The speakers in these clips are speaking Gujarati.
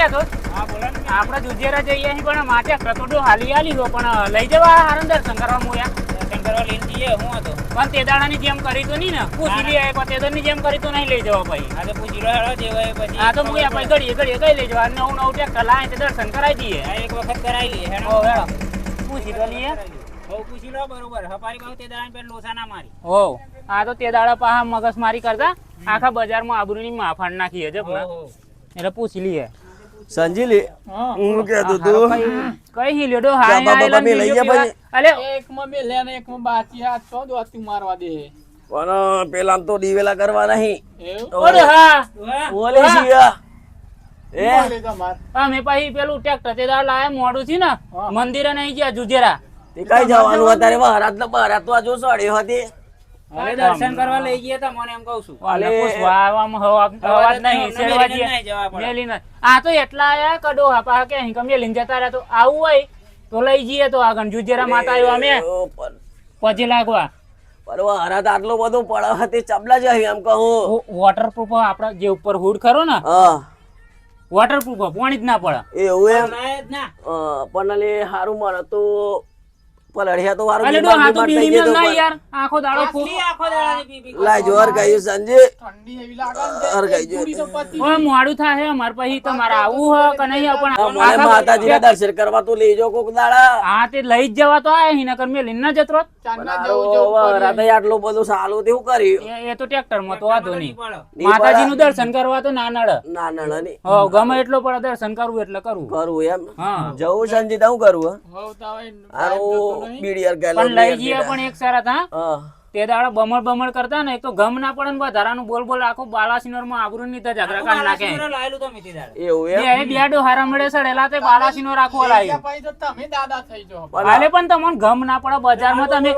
કહેતો હા બોલો આપણે દુજેરા જઈએ અહીં પણ માટે કટોડો હાલી હાલી લો પણ લઈ જવા હારણ દર્શન કરવા મોયા દર્શન કરવા લઈને જઈએ હું હતો. પણ તે દાડાની જેમ કરી તો નહીં ને? પૂછી લઈએ પણ તે દાડાની જેમ કરી તો નહીં લઈ જવા ભાઈ. આ તો પૂછી લો હેડો જેવાય પછી. આ તો મોયા ભાઈ ઘડીએ ઘડીએ કઈ લઈ જવા? નવું નવું ટ્રેક્ટર લાવે તે દર્શન કરાવી દઈએ. એક વખત કરાવી લઈએ હેડો. હો પૂછી તો લઈએ. હો પૂછી લો બરોબર. હપારી કહું તે દાડા પેલ લોસા ના મારી. હો. આ તો તે દાડા પાહા મગજમારી કરતા. આખા બજારમાં આબરૂની માફાડ નાખી હજબ ને. એટલે પૂછી લઈએ. સંજીલી હું. કહેતો તું કઈ હિલ્યો લેડો હા બાબા, બે લઈ ગયા લઈને અલે. એકમાં મે લેને એક માં બાચી આ છો તું મારવા દે. પણ પેલા તો દિવેલા કરવા નહીં. ઓરે હા. બોલે શિયા. એ હા? મે પાહી પેલું ટ્રેક્ટર તે દાડા લાય મોડું છે ને. મંદિરે નહીં ગયા જુજેરા. તે કઈ જવાનું અત્યારે બહાર આટલા બહાર તો આ જો સળી હતી. હવે દર્શન કરવા લઈ ગયા તા મને એમ કહું છું. અલે. પૂછવા અવાજ નહીં અમને શેરવા મેલીને નહીં જવા પડે. મેલી નહીં. આ તો એટલા આયા કડો હાપા કે અહીં કમે લઈને જતા રહ્યા તો આવું હોય તો લઈ જઈએ તો આગળ. જુજેરા માતા આવ્યો અમે. પછી લાગવા. પણ મહારાજ આટલો બધો પડાવ હતી ચબલા જ એમ કહું. વોટરપ્રૂફ આપડા જે ઉપર હુડ ખરો ને હા. વોટરપ્રૂફ પાણી જ ના પડે. એવું એમ? લાય ના. પણ સારું હારું તો પલળિયા તો વારું બીમાર બીમાર થઈ ગયો ના યાર આખો દાડો ફૂ- આખો પી લાય જોર ગયું સંજે. ઠંડી એવી લાગે ને અર ગઈ જો. પૂરી તો પતી ઓય મોડું થાય અમાર પછી તમારે આવું હ કે નહીં પણ મને માતાજી ના દર્શન કરવા તો લઈ જાઓ કોક દાડા. હા તે લઈ જ જવા તો આયા હિના કર મેલીને ના જતરો ચાંદના જવું જેવું વરાતે આટલું બધું સારું તેવું કર્યું. એ એ તો ટ્રેક્ટરમાં તો વાંધો નહીં. માતાજી નું દર્શન કરવા તો ના નડે. ના ના ના. નહીં. હો ગમે એટલો પણ દર્શન કરવું એટલે કરવું કરવું એમ. હા. જવું સંજીત હું કરું હોવ તો હારું બીડીઆર ગયેલો પણ લઈ જઈએ પણ એક સારા હા હા. તે દાડા બમણ બમણ કરતા ને તો ગમ ના પડે ને વધારાનું બોલ બોલ આખો બાલાસિનોરમાં આબરૂ ની તો ઝઘડા કાઢ નાખે. એવું એ બે બે હારા મળે સડેલા તે બાલાસિનોર આખો લાવ્યું તમે દાદા થઈ જો હાલે પણ તમને ગમ ના પડે બજારમાં તમે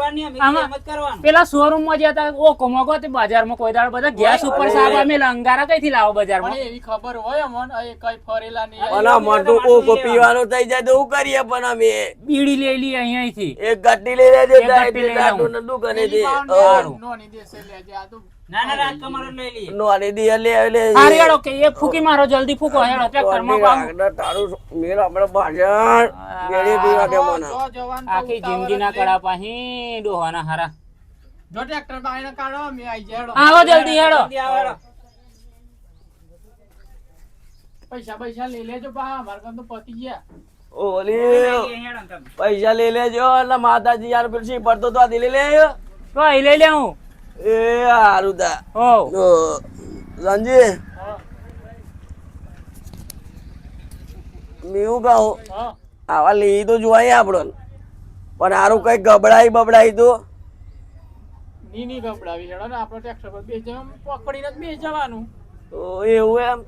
પેલા શોરૂમમાં જતા ઓ કમોગો તે બજારમાં કોઈ દાડ બધા ગેસ ઉપર સાબ અમે લંગારા કઈથી લાવો બજારમાં? એવી ખબર હોય મન એ કઈ ફરેલા નહીં. અલા તો કોકો પીવાનું થઈ જાય તો હું કરીએ પણ અમે? બીડી લઈ લઈએ અહીંયાથી. એક ગાંઠી લઈ લેજે એક ગાંઠી લઈ દાટુ લેજે આવો જલ્દી હેડો. પૈસા પૈસા લઈ લેજો પા અમારે તો પતી ગયા. ઓલી. પૈસા લઈ લેજો એટલે માતાજી યાર પછી પડતો તો આ લઈ લે તો અહીં લઈ લે હું. એ હારું તા હો. રંજી. મેં કહું? હા. આવા લઈ તો જોવાય આપણો. પણ હારું કઈ ગબડાઈ બબડાઈ તો. ની ની ગબડાવી હેડો ને આપણો ટ્રેક્ટર પર બે જણ પકડીને જ બે જવાનું. તો એવું એમ?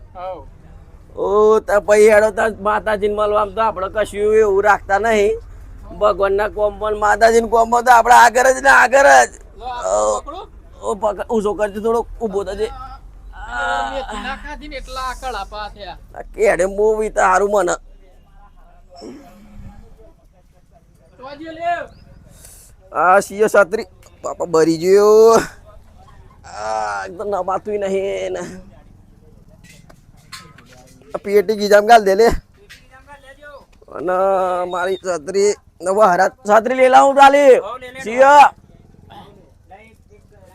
ઓ તા પછી હેડો તા માતાજીને મળવા તો આપણે કશું એવું રાખતા નહીં. ભગવાનના કોમ પણ માતાજીના કોમ તો આપણે આગળ જ ને આગળ જ. ઓ પકડ કરજો થોડો ઊભો થજે. કેડે મૂવી તો સારું મને. આ સીઓ છત્રી પાપા ભરી ગયો. આ એક નહીં ને પેટી ગીજામ ગાલ દે લે. અને મારી છત્રી નવા હરા છત્રી લે લાઉં ચાલી સીઓ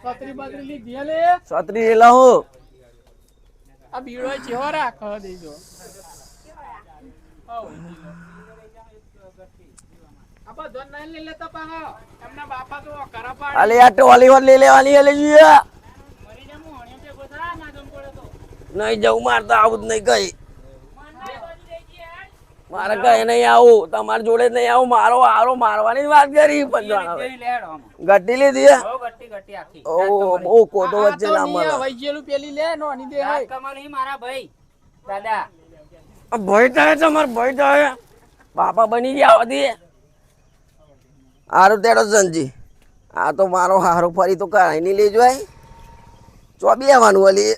છત્રી બતરી લી દે લે. છત્રી લે લાઉં આ બીડો ચેવો રાખ દેજો નહીં જવું મારતા તો આવું જ નહીં કઈ. મારે કઈ નહીં આવું. તમારી જોડે જ નહીં આવું. મારો હારો મારવાની વાત કરી. પંજાણ. ગટ્ટી લીધી હે? હો, ગટ્ટી ગટ્ટી આખી. ઓ બહુ કોટો વચ્ચે ના મળે વૈજેલું પેલી લે નોની દે રાત હાય. કમલ હી મારા ભાઈ. દાદા. ભય થાય તમારે ભય થાય બાપા બની ગયા હતી હારું તેડો સંજી. આ તો મારો હારો ફરી તો કરાઈ નહીં લેજો જવાય ચો બેવાનું વળી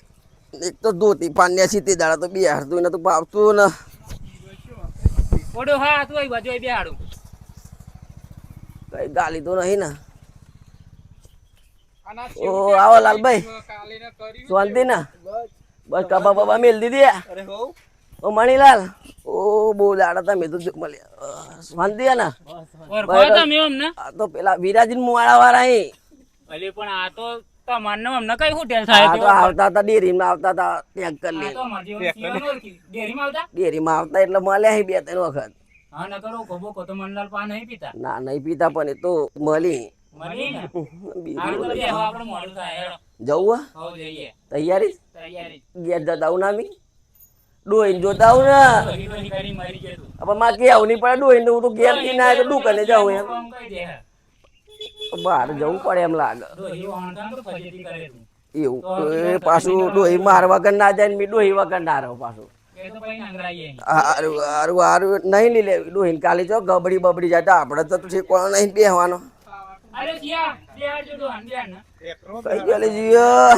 એક તો ધોતી પાંડ્યા સીતી દાડા તો બે હારતું ને તો ભાવતું ને. ઓડો હા તું આવી બાજુ બેહાડું. કઈ ગાલી તો નહીં ને. ઓ આવો લાલભાઈ. શાંતિ ના. બસ. કબા બબા મેલ દીધી અરે હો. ઓ મણીલાલ. ઓ બહુ દાડા મેં તો જો મળ્યા. શાંતિ ને? અમને આ તો પેલા વિરાજીન મુવાળા વાળા અહીં અલી પણ આ તો તમારને અમને કઈ હોટેલ થાય તો આવતા હતા ડેરીમાં આવતા હતા સિવાયનો ઓળખી. ડેરીમાં આવતા? ડેરીમાં આવતા એટલે મળ્યા બે ત્રણ વખત. હા ન કરો ગોબો કો તો મનલાલ પા નહીં પીતા. ના નહીં પીતા પણ એ તો મળી. ને? આપણે મોડું થાય જવું હા? જઈએ. તૈયારી? તૈયારી. જતા આવું નામી? ડોહીને જોતા આવું ને? કરી પણ માં ને નહીં પડે ડોહીને હું તો ઘેરથી ના આવે તો દુકાને જાઉં એમ. કરી હે. બહાર જવું પડે એમ લાગે. દોહી વાહણ તો ફજેતી કરે તું. એવું એ પાછું ડોહી માર વગર ના જાય ને ડોહી વગર ના રહો પાછું. હારું હારું હારું. નહીં લઈ લેવી. ડોહીને કાલે જો ગબડી બબડી જાય તો આપણે તો ઠીક કોણ નહીં બેહવાનો. કઈ ગયો જીયો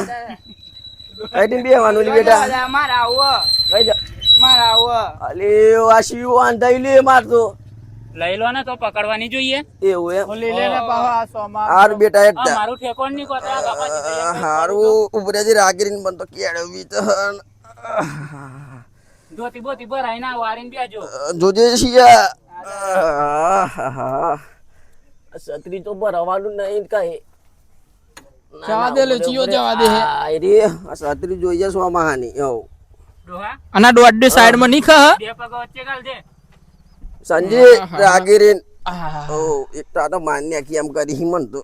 કઈ બેહવાનું લી બેટા? મારા આવો. કઈ જા મારા આવો. અલે આ શિવ આંધાઈ લે મારતો લઈ લો ને તો પકડવાની જોઈએ. એવું એમ? લઈ લે ને પાછો આ સોમાં. બેટા એક આ મારું ઠેકોણની કોતા બાપાજી હારું. હારું ઉભરેજી રાગીરીને બનતો કેળવી તો જોતી બોતી ભરાઈ ના વારીન બેજો. જોજે શિયા. છત્રી તો ભરવાનું નહીં કઈ. જવા દે લે, ચિયો જવા દે હે. રે આ છત્રી જોઈએ સોમાહાની ઓ ડોહા? આના સાઈડમાં નીખ બે પગ વચ્ચે ગાલ દે. સંજય રાગીરીન. ઓ એક તો માન્ય કે એમ કરી હિમન તો.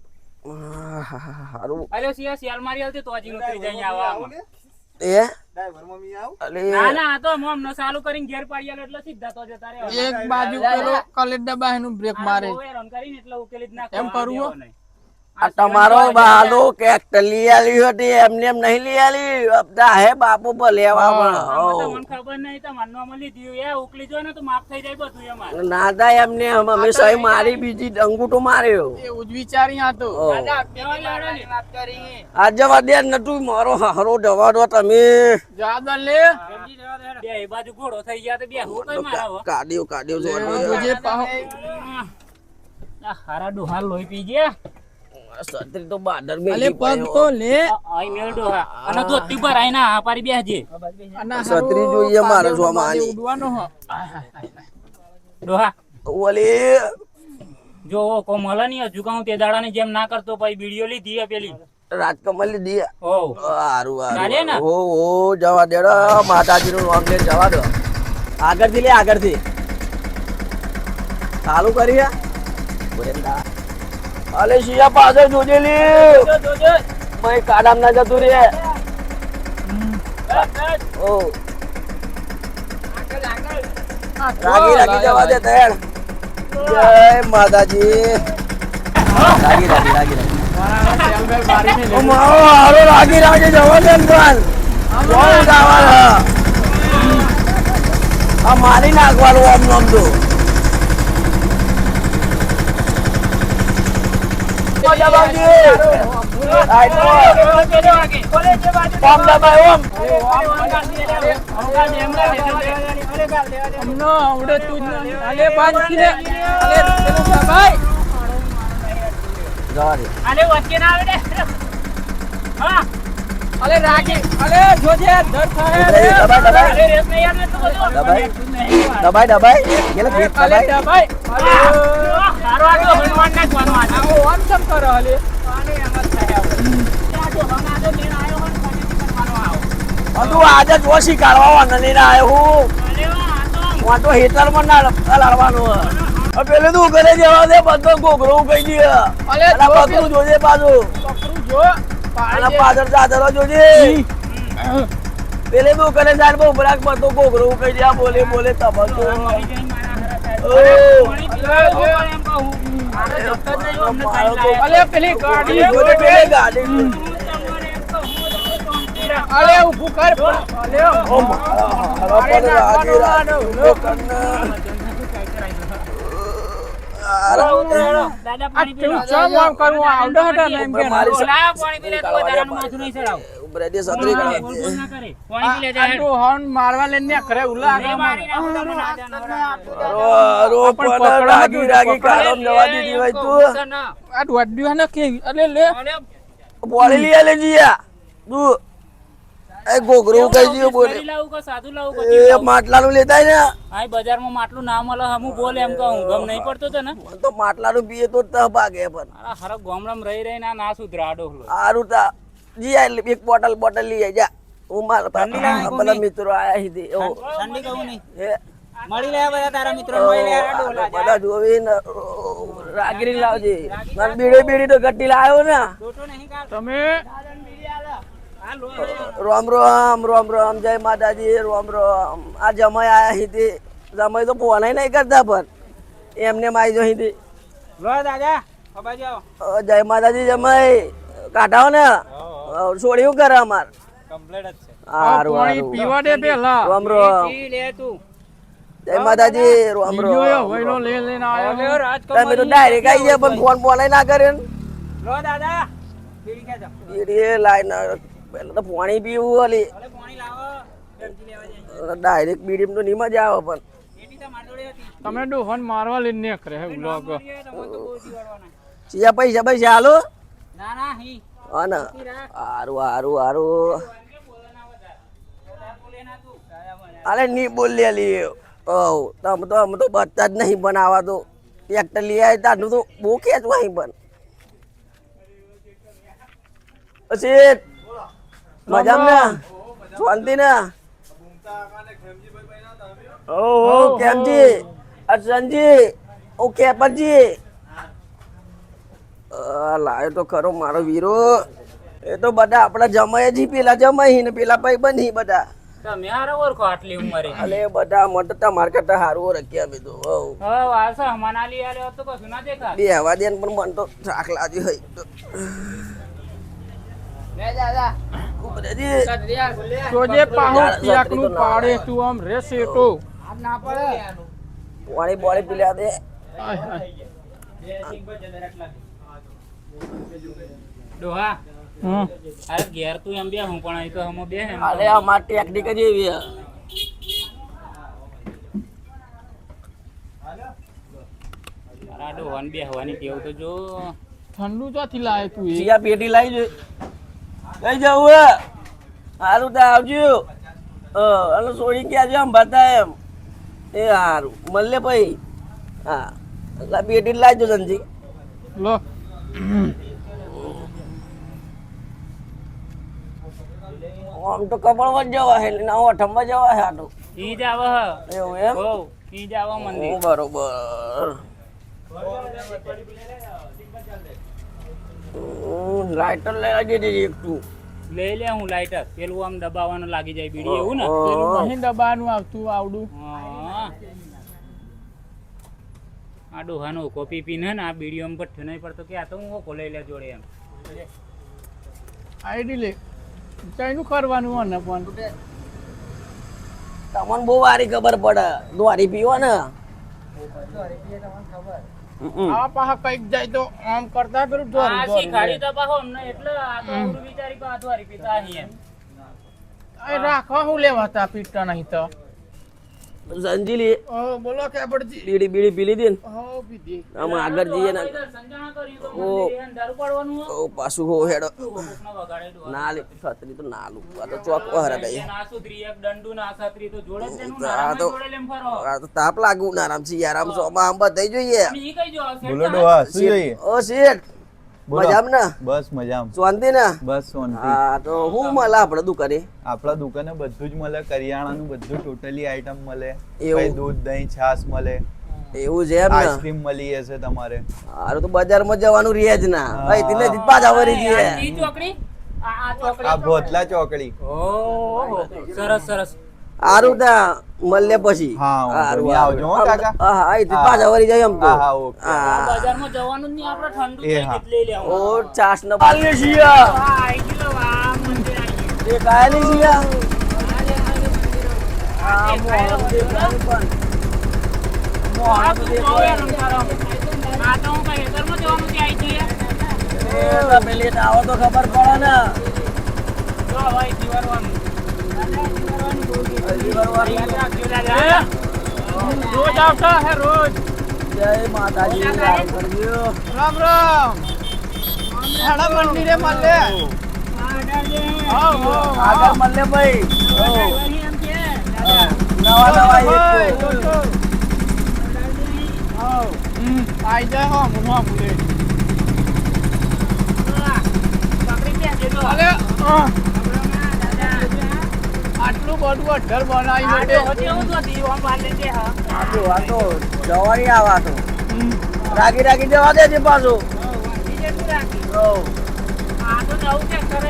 હારું. અરે સિયા સિયાલ મારી હાલતી તો આજી ઉતરી જાય આવા એ? અલે. ના ના આ તો મોમ ન ચાલુ કરીને ઘેર પાડી એટલે સીધા તો જતા રહે એક બાજુ પેલો ડબ્બા એનું બ્રેક મારે. બહુ હેરાન કરીને એટલે ઉકેલી જ નાખો. એમ કરવું. આ તમારો બાલો કે લઈ આલી હતી એમને એમ નહીં લઈ આલી. અબદા હે બાપુ પર લેવા પણ. મને ખબર નહીં તો નોમાં લીધી. એ ઉકલી જો ને તો માફ થઈ જાય બધું એમાં. ના એમને અમે સહી મારી બીજી અંગૂઠો માર્યો. એ જ વિચારી હા. તો હો. બેવા લાડો ને. વાત કરી. આ જવા દે નતું મારો હારો દવા દો તમે. જાદા લે. બે એ બાજુ ઘોડો થઈ ગયા તો બે હું કઈ મારાવો? કાઢ્યો કાઢ્યો જો જે પાહો. આ હારા ડોહાલ લોઈ પી ગયા. આ તો બાદર અલે પગ તો લે. આઈ મેલ ડોહા અને ધોતી ભરાય ના આ પારી બેહજે. આના જોઈએ મારે કાદેવ જોવામાં ઉડવાનો હો. ડોહા ઓલી. જો કો મળે નહીં હજુ કહું તે દાડાની જેમ ના કરતો પછી બીડીઓ લીધી હે પેલી. રાજકમલ લીધી હોવ. હારું હારું. ઓ ઓ જવા દેડો માતાજી નું નામ લઈને જવા દો. આગળથી લે આગળથી. ચાલુ કરી હે? અલે શિયા પાસે જોજે લી. મય કાડામ ના જતું રે. ઓ. રાગી રાગી જવા દે તૈયાર જય માતાજી. રાગી રાગી રાગી રાગી. મારો હારો રાગી રાગી જવા દે કોણ ગાવાનું આ મારી નાખવાનું આમ નામ તો પામ દબાય ઓમ હમનો આવડે તું જ ન- અલે બંધથી લે અલે પેલું દબાઈ જવા દે અલે વચ્ચે ના આવે ને હા અલે રાગી અલે જોજે દર થાય અરે રેસ નહીં યાર એટલું બધું દબાઈ. દબાઈ. બધું આજે જોશી કાઢવા નહીં આવ્યો હું. હું તો હેતરમાં ના લડવાનું પેલું તું ઘરે જવા દે બધો ગોગરો કહી દે. પગલું જોજે પાછું. પાછળ ચાદરો જોજે. પેલે તું કરે સાહેબ બહુ બરાક બધો ગોગરો કહી દે. બોલે બોલે તબકો અલે પેલી ગાડી જોજે પેલે ગાડી. અલે ઉભું કર. અલે ઓ મારા પર તું હોર્ન મારવા લઈને કરે ઉલા રાગી રાગી કાળમ જવા દીધી હોય તું. આ દોડ્યું ને. કે અલે લે. બોલી લઈ લે જીયા. તું. એ ગોગરું કઈ ગયું બોલે. લાવું કે સાદું લાવું કે એ માટલાનું લેતા ને. આ બજારમાં માટલું ના મળે હમુ બોલે એમ કહું. ગમ નહીં પડતો તો ને તો માટલાનું પીએ તો તહ ભાગે પણ. અરે રહી રહીને આ ના સુધરે આ તા. જી આ એક બોટલ બોટલ લઈ જા. હું મારા મિત્રો આયા હીધી ઠંડી કહું નહીં? એ મળી લે બધા તારા મિત્રો મળી લે ડોલા. બધા જોઈને રાગરી લાવજે. મારે બીડી બીડી તો ગટ્ટી લાવ્યો ને. ટોટો નહીં કાઢ. તમે? રામ રામ રામ રામ જય માતાજી રામ રામ. આ જમાઈ આયા હીધી જમાઈ તો ફોન નહીં કરતા પણ. એમને માઈ જો હીધી લો દાદા જય માતાજી જમાઈ. કાઢાવો ને. છોડ્યું કરે અમાર. કમ્પ્લેટ જ છે. પીવા દે પેલા રામ રામ. પી લે તું. જય માતાજી રામ રામ હવેલો લઈ લઈને આવ્યો લે તમે તો ડાયરેક્ટ આવી ગયા પણ ફોન ફોન ના કરે ને. લો દાદા બીડી ખેંચો. બીડી લાઈને પેલા તો પાણી પીવું પાણી લાવો ડાયરેક્ટ બીડી તો નહીં મજા આવે પણ. તમે ડોહન મારવા લઈને હે. ચિયા પૈસા પૈસા હાલો ના ના હી હા ને. હારું હારું હારું. ના અરે નહીં બોલી લી ઓ તમે તો અમે તો બચતા જ નહીં બનાવવા તો ટ્રેક્ટર લઈ આવ્યા તારનું તો બહુ ખેંચવા અહીં પણ પછી મજામાં ને? શાંતિ ને? ઓ કેમજી? અર્જનજી ઓ કેપરજી. લાયો તો ખરો મારો વીરો. એ તો બધા આપણા જમાય જ પેલા જમાય ને પેલા ભાઈ બની બધા. તમે હારો ઓળખો આટલી ઉંમરે અલે બધા મોટા તમાર કરતા હારું રખ્યા મેં તો હઉ. હવે વારસા હમાનાલી આલ્યો તો કશું ના દેખા બે હવા દેન પણ મન તો થાક લાજી હોય ઉભરેજી. જોજે પાહુ યાર, ક્યાંકનું છત્રી તો ના પાડે તું આમ રેસે તો ના પડે વાળી બોળી પીલા દે આય, આય. ડોહા હમ. અરે ઘેર તું એમ બે હું પણ અહીં તો હમો બે અરે અમાર ટેકનિક જ એવી હે. આ બે હવાની ટેવ તો જો. ઠંડુ ચોથી લાય તું જીયા પેટી લાવી જો કઈ જવું હે. હારું તો આવજો. હ અને છોડી ગયા આમ બતા એમ. એ હારું. મળે પછી. હા. લા પેટી લાવજો સંજી લો. આમ તો કપડવા જ જવા હે ને આમ અઠમમાં જવા હે આટલું. ઈ જ આવે હ. એવું એમ? હો ઈ જ આવે મંદિર. બરોબર. લાઈટર લાઇટર લઈ આવજે દીદી એક તું લઈ લે હું લાઈટર. પેલું આમ દબાવવાનું લાગી જાય બીડી એવું ને? પેલું અહીં દબાવવાનું આવતું આવડું. હા. આ ડોહાનો કોપી પીને ને આ બીડીઓ પઠ્ઠો નહીં પડતો કે આ તો હું ઓકો લઈ લે જોડે એમ. આઈડી લે. કઈનું કરવાનું મને પણ. તમને બહુ વારી ખબર પડે. દ્વારી પીવો ને. આ પાહા કંઈક જાય તો આમ કરતા પેલું આ શીખાડી એટલે આ તો અવરું પા દ્વારી પીતા અહીં રાખવા હું લેવા તા પીતા નહીં તો. સંજીલી. બોલો કે પડજી બીડી બીડી પી લીધી ને. હો પીધી. આમ આગળ જઈએ ને. ઓ. હો. ઓ પાછું હો હેડો. ના લે છત્રી તો ના લુ આ તો ચોક હરે ગઈ ના સુધરી એક દંડુ ના છત્રી તો જોડે જ તેનું ના તો- જોડે લેમ ફરો. આ તો તાપ લાગુ ના આરામ છે યાર આમ સોમાં આમ બધાઈ જોઈએ. ઈ કઈ જો? ડોહા શું જોઈએ. ઓ શેઠ. મજામાં ને બસ મજામાં. શાંતિ ને બસ શાંતિ હા તો હું મળે આપણે દુકાને? આપણા દુકાને બધું જ મળે કરિયાણાનું બધું ટોટલી આઈટમ મળે. એવું? દૂધ દહીં છાશ મળે. એવું છે એમ ને આઈસ્ક્રીમ મળી જશે તમારે. હારું તો બજારમાં જવાનું રહે જ ના. જ જઈએ. આ ચોકડી? આ આ ચોકડી આ ભોતલા ચોકડી. ઓહો સરસ સરસ. ત્યાં મળે પછી. હા. આવજો હો, કાકા. હા પાછા વળી જાય એમ તો. હા, હા, ઓકે. બજારમાં જવાનું જ નહીં આપણે ઠંડુ લેવું ઓ ચાસ ને પાલી આઈ ગયો મંદિર આઈ એ તું તો હું આવો તો ખબર પડે ને. રોજ આવતા હે રોજ જય માતાજી રામ. રામ રામ હેડા મંદિરે મળે આગળ. મળે ભાઈ નવા નવા એક આઈ જાય હો, હું હો, બોલે. પકડી દે દેજો અલે, અ, દાદા આટલું બધું બનાવી આ તો જવાની રાગી રાગી જવા દે છે પાછું. આ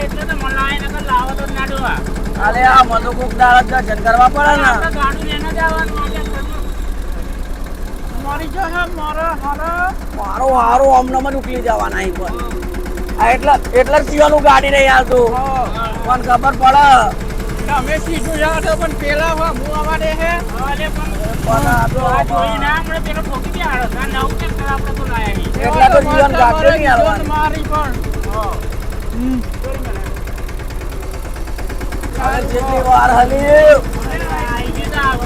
એટલે મને અરે આ મધુ કોક દાડા દર્શન કરવા પડે ને. મારી જો હે, મારા હારા. હમણાં જ ઉકલી જવાના અહીં પણ. આ એટલે એટલે જ પીવાનું ગાડી નહીં આવતું પણ ખબર પડે. તમે સીધું જાઓ છો, પણ પેલા હું આવા દે હે. અરે પણ પણ આ જોઈ ના હમણાં પેલો ઠોકી દે હારો. આ નવું છે કરે આપણે તો લાયા નહીં. એટલા તો જીવન મારતા નહીં મારે મારી પણ હમ. અરે જેટલી વાર હલી અરે આઈ ગયું તો આવો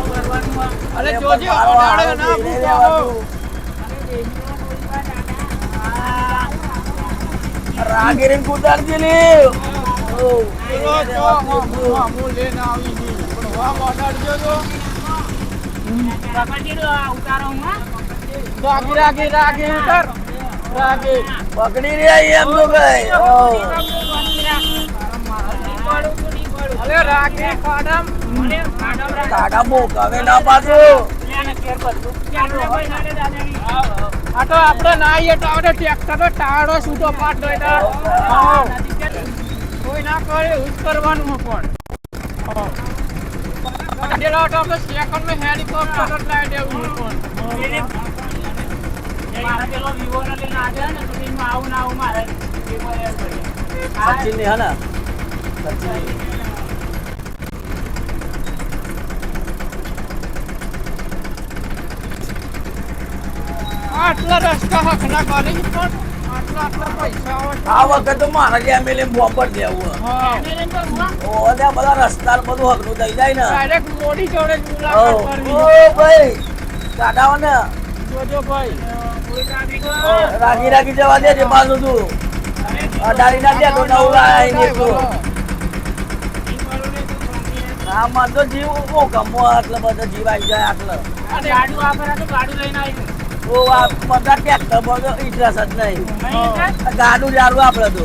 જોજે ના. રાગીરીને લી. પકડી રહ્યા એમ તો. કાડમ કવે ના પાછું આ તો આપણે ના આવીએ તો આપણે ટ્રેક્ટર ટાળો છૂટો પાડ. કોઈ ના કરે એવું કરવાનું પણ હા. હેલિકોપ્ટર જ દેવું પણ સચિનની હે ને સચિન આટલા રસ્તા હક ના કરે પણ આટલા આવે. આ વખત મારા જે એમએલએ બોમ્બર દેવું ઓ ત્યાં બધા રસ્તા બધું હકનું થઈ જાય ને. ડાયરેક્ટ મોડી જોડે ઓ ભાઈ. કાઢાવો ને. જોજો ભાઈ. રાખી રાગી રાગી જવા દે છે પાછું તું. અઢારી ના દે તો નવ લાય ને તો જીવ ઓ ગમો આટલો બધો જીવ આવી જાય લઈને ઓ આ બધા ક્યાંક બધો ઇન્ટરેસ્ટ જ નહીં. ગાડું જારું આપણે તો.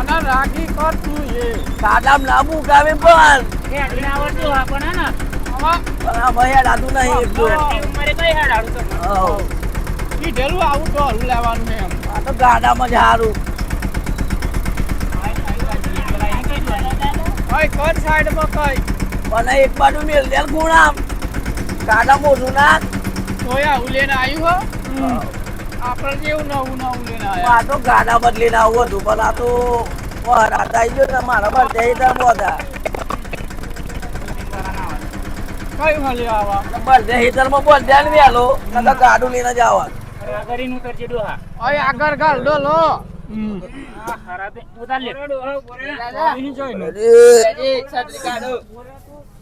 અને રાગી કર તું એ. કાડામ ના મુકાવે પણ. હવે પણ આ ભાઈ દાદુ નહીં તો કીધેલું આવું તો હરું લેવાનું એમ. આ તો ગાડામાં જ હારું. કર સાઈડમાં કઈ. પણ એક બાજુ મેલ દે ગુણામ. ગાડા મોઢું નાખ. તોય આવું લઈને આવ્યું હો. આપણે જેવું નવું નવું લઈને આવ્યા આ તો ગાડા બદલીને આવું હતું પણ આ તો વરાત આવી ગયો ને મારા પર તે તાર બોધા. કયું હાલી આવા? બર્થડે હીટરમાં બોલ દે ને વેલો નકર ગાડું લઈને જવા ઓય આગળ ગાલ ડો લો. આય કે આ આલે ચાલે તો ઉધરવાનું લે. લો. પહી જહે કો આ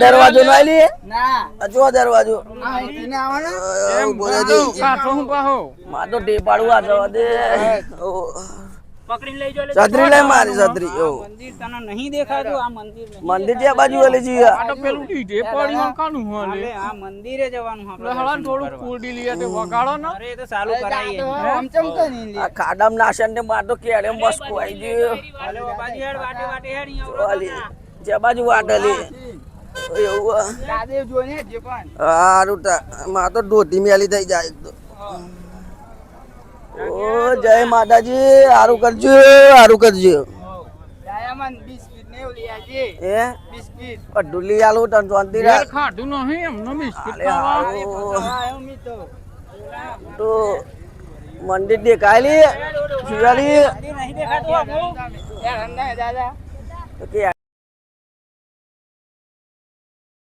દરવાજો ના લે આ જો દરવાજો. એમ બોલે છે કાઠો હું પાહો માં તો ટેપાડું આ જવા દે. ઓ, પકડીને લઈ છત્રી લઈ મારી છત્રી ઓ મંદિર તને નહીં દેખાતું આ મંદિર નહીં. મંદિર જે બાજુ ઓલી જી આ તો પેલું ડીજે પડી કાનું હાલે, હાલે આ મંદિરે જવાનું આપણે હળા થોડું કરવા. કુરડી તે વગાડો ને. અરે એ તો ચાલુ કરાવીએ આ ખાડામ નાશન ને માર તો કેડે મસ્ત કોઈ ગયો. હાલે બાબાજી હેડ વાટે વાટે હેડ અહીંયા જે બાજુ વાટલી એવું હા રૂટા માં તો ધોધી મેલી થઈ જાય તો. ઓ જય માતાજી હારું કરજો હારું કરજો. મંદિર દેખાય